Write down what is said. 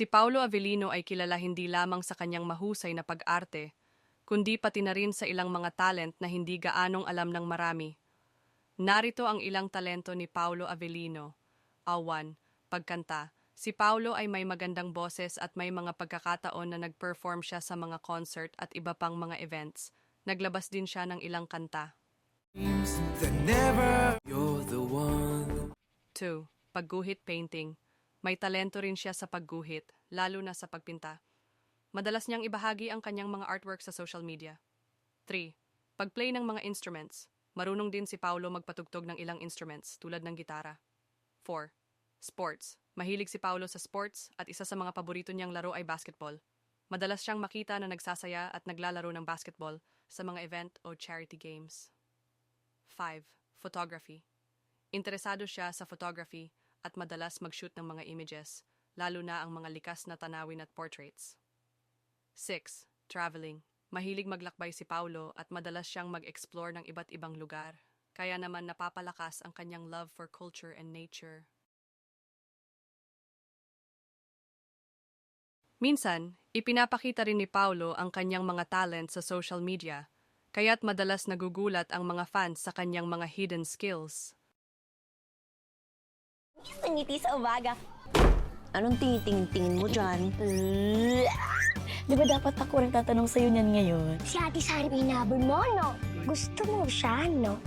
Si Paulo Avellino ay kilala hindi lamang sa kanyang mahusay na pag-arte, kundi pati na rin sa ilang mga talent na hindi gaanong alam ng marami. Narito ang ilang talento ni Paulo Avellino. Awan, pagkanta. Si Paulo ay may magandang boses at may mga pagkakataon na nag-perform siya sa mga concert at iba pang mga events. Naglabas din siya ng ilang kanta. that never you're the one 2. Pagguhit painting. May talento rin siya sa pagguhit, lalo na sa pagpinta. Madalas niyang ibahagi ang kanyang mga artwork sa social media. 3. Pagplay ng mga instruments. Marunong din si Paulo magpatugtog ng ilang instruments tulad ng gitara. 4. Sports. Mahilig si Paulo sa sports at isa sa mga paborito niyang laro ay basketball. Madalas siyang makita na nagsasaya at naglalaro ng basketball sa mga event o charity games. 5. Photography. Interesado siya sa photography at madalas mag-shoot ng mga images, lalo na ang mga likas na tanawin at portraits. 6. Traveling. Mahilig maglakbay si Paulo at madalas siyang mag-explore ng iba't ibang lugar. Kaya naman napapalakas ang kanyang love for culture and nature. Minsan, ipinapakita rin ni Paulo ang kanyang mga talent sa social media, kaya't madalas nagugulat ang mga fans sa kanyang mga hidden skills. Kiss ang ngiti sa umaga. Anong tingin-tingin mo dyan? Di ba dapat ako rin tatanong sa'yo niyan ngayon? Si Ate Sari pinabol mo, no? Gusto mo siya, no?